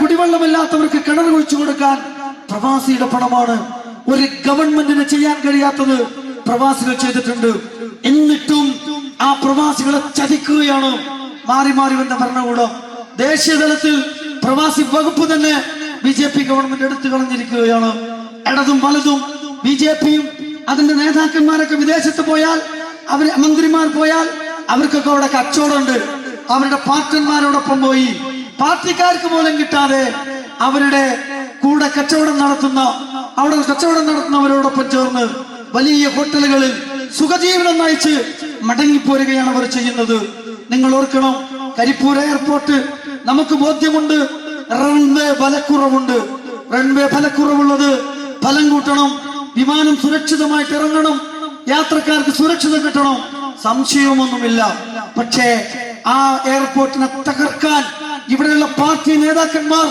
കിണറില്ലാത്തവർക്ക് കിണർ കുഴിച്ചു കൊടുക്കാൻ പ്രവാസിയുടെ പണമാണ്. ഒരു ഗവൺമെന്റിന് ചെയ്യാൻ കഴിയാത്തത് പ്രവാസികൾ ചെയ്തിട്ടുണ്ട്. എന്നിട്ടും ആ പ്രവാസികളെ ചതിക്കുകയാണ്. മാറി മാറി വന്ന ഭരണകൂടം. ദേശീയ തലത്തിൽ പ്രവാസി വകുപ്പ് തന്നെ ബി ജെ പി ഗവൺമെന്റ് എടുത്തു കളഞ്ഞിരിക്കുകയാണ്. ഇടതും വലതും ബി ജെ പിയും അതിന്റെ നേതാക്കന്മാരൊക്കെ വിദേശത്ത് പോയാൽ അവർ മന്ത്രിമാർ പോയാൽ അവർക്കൊക്കെ അവിടെ കച്ചവടമുണ്ട്. അവരുടെ പാർട്ടന്മാരോടൊപ്പം പോയി പാർട്ടിക്കാർക്ക് പോലും കിട്ടാതെ അവരുടെ കൂടെ കച്ചവടം നടത്തുന്ന അവിടെ കച്ചവടം നടത്തുന്നവരോടൊപ്പം ചേർന്ന് വലിയ ഹോട്ടലുകളിൽ സുഖജീവനം നയിച്ച് മടങ്ങിപ്പോരുകയാണ് അവർ ചെയ്യുന്നത്. നിങ്ങൾ ഓർക്കണം കരിപ്പൂർ എയർപോർട്ട് നമുക്ക് ബോധ്യമുണ്ട്. റൺവേ ഫലക്കുറവുണ്ട്. റൺവേ ഫലക്കുറവുള്ളത് ഫലം കൂട്ടണം വിമാനം സുരക്ഷിതമായിട്ട് ഇറങ്ങണം യാത്രക്കാർക്ക് സുരക്ഷിത കിട്ടണം. സംശയമൊന്നുമില്ല. പക്ഷേ ആ എയർപോർട്ടിനെ തകർക്കാൻ ഇവിടെയുള്ള പാർട്ടി നേതാക്കന്മാർ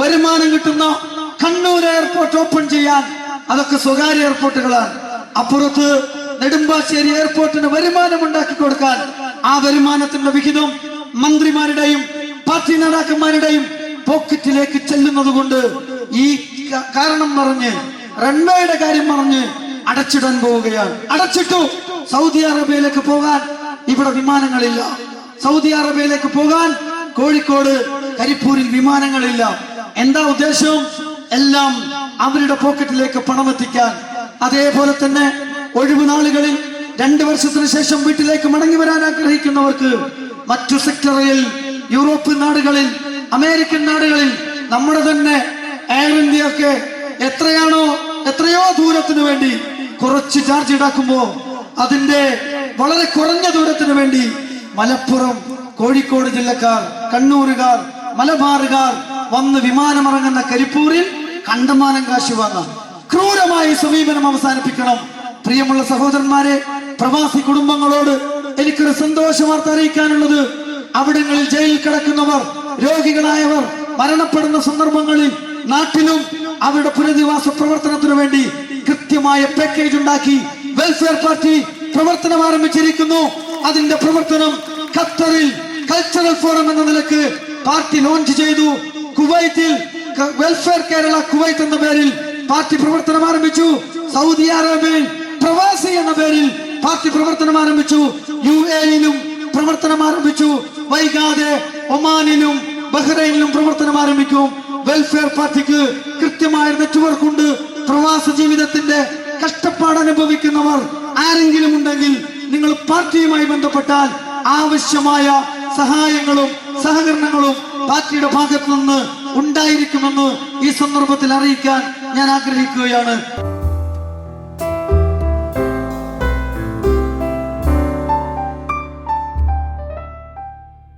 വരുമാനം കിട്ടുന്ന കണ്ണൂർ എയർപോർട്ട് ഓപ്പൺ ചെയ്യാൻ അതൊക്കെ സ്വകാര്യ എയർപോർട്ടുകളാണ്. അപ്പുറത്ത് നെടുമ്പാശ്ശേരി എയർപോർട്ടിന് വരുമാനം ഉണ്ടാക്കി കൊടുക്കാൻ ആ വരുമാനത്തിന്റെ വിഹിതം മന്ത്രിമാരുടെയും പാർട്ടി നേതാക്കന്മാരുടെയും പോക്കറ്റിലേക്ക് ചെല്ലുന്നത് കൊണ്ട് ഈ കാരണം പറഞ്ഞ് റൺവേയുടെ കാര്യം പറഞ്ഞ് അടച്ചിടാൻ പോവുകയാണ്. അടച്ചിട്ടു സൗദി അറേബ്യയിലേക്ക് പോകാൻ ഇവിടെ വിമാനങ്ങളില്ല. സൗദി അറേബ്യയിലേക്ക് പോകാൻ കോഴിക്കോട് കരിപ്പൂരിൽ വിമാനങ്ങളില്ല. എന്താ ഉദ്ദേശം? എല്ലാം അവരുടെ പോക്കറ്റിലേക്ക് പണം എത്തിക്കാൻ അതേപോലെ തന്നെ ഒഴിവു നാളുകളിൽ രണ്ടു വർഷത്തിന് ശേഷം വീട്ടിലേക്ക് മടങ്ങി വരാൻ ആഗ്രഹിക്കുന്നവർക്ക് മറ്റു സെക്ടറിൽ യൂറോപ്യൻ നാടുകളിൽ അമേരിക്കൻ നാടുകളിൽ നമ്മുടെ തന്നെ എയർ ഇന്ത്യ ഒക്കെ എത്രയാണോ എത്രയോ ദൂരത്തിന് വേണ്ടി കുറച്ച് ചാർജ് ഈടാക്കുമ്പോ അതിന്റെ വളരെ കുറഞ്ഞ ദൂരത്തിന് വേണ്ടി മലപ്പുറം കോഴിക്കോട് ജില്ലക്കാർ കണ്ണൂരുകാർ മലബാറുകാർ വന്ന് വിമാനമിറങ്ങുന്ന കരിപ്പൂരിൽ കണ്ടമാനം കാശി വാങ്ങാം ക്രൂരമായി സമീപനം അവസാനിപ്പിക്കണം. പ്രിയമുള്ള സഹോദരന്മാരെ പ്രവാസി കുടുംബങ്ങളോട് എനിക്കൊരു സന്തോഷ വാർത്ത അറിയിക്കാനുള്ളത്. അവിടങ്ങളിൽ ജയിലിൽ കിടക്കുന്നവർ രോഗികളായവർ മരണപ്പെടുന്ന സന്ദർഭങ്ങളിൽ നാട്ടിലും അവരുടെ പുനരധിവാസ പ്രവർത്തനത്തിനു വേണ്ടി കൃത്യമായ പാക്കേജ് ഉണ്ടാക്കി വെൽഫെയർ പാർട്ടി പ്രവർത്തനം ആരംഭിച്ചിരിക്കുന്നു. അതിന്റെ പ്രവർത്തനം ഖത്തറിൽ കൾച്ചറൽ ഫോറം എന്ന നിലയ്ക്ക് പാർട്ടി ലോഞ്ച് ചെയ്തു. കുവൈത്തിൽ വെൽഫെയർ കേരള കുവൈത്ത് എന്ന പേരിൽ പാർട്ടി പ്രവർത്തനം ആരംഭിച്ചു. സൗദി അറേബ്യയിൽ പ്രവാസി എന്ന പേരിൽ പാർട്ടി പ്രവർത്തനം ആരംഭിച്ചു. യു എയിലും പ്രവർത്തനം ആരംഭിച്ചു. വൈകാതെ ഒമാനിലും ബഹ്റൈനിലും പ്രവർത്തനം ആരംഭിക്കും. വെൽഫെയർ പാർട്ടിക്ക് കൃത്യമായ നെറ്റ്വർക്ക് ഉണ്ട്. പ്രവാസ ജീവിതത്തിന്റെ കഷ്ടപ്പാട് അനുഭവിക്കുന്നവർ ആരെങ്കിലും ഉണ്ടെങ്കിൽ നിങ്ങൾ പാർട്ടിയുമായി ബന്ധപ്പെട്ടാൽ ആവശ്യമായ സഹായങ്ങളും സഹകരണങ്ങളും പാർട്ടിയുടെ ഭാഗത്തു നിന്ന് ഉണ്ടായിരിക്കുമെന്ന് ഈ സന്ദർഭത്തിൽ അറിയിക്കാൻ ഞാൻ ആഗ്രഹിക്കുകയാണ്.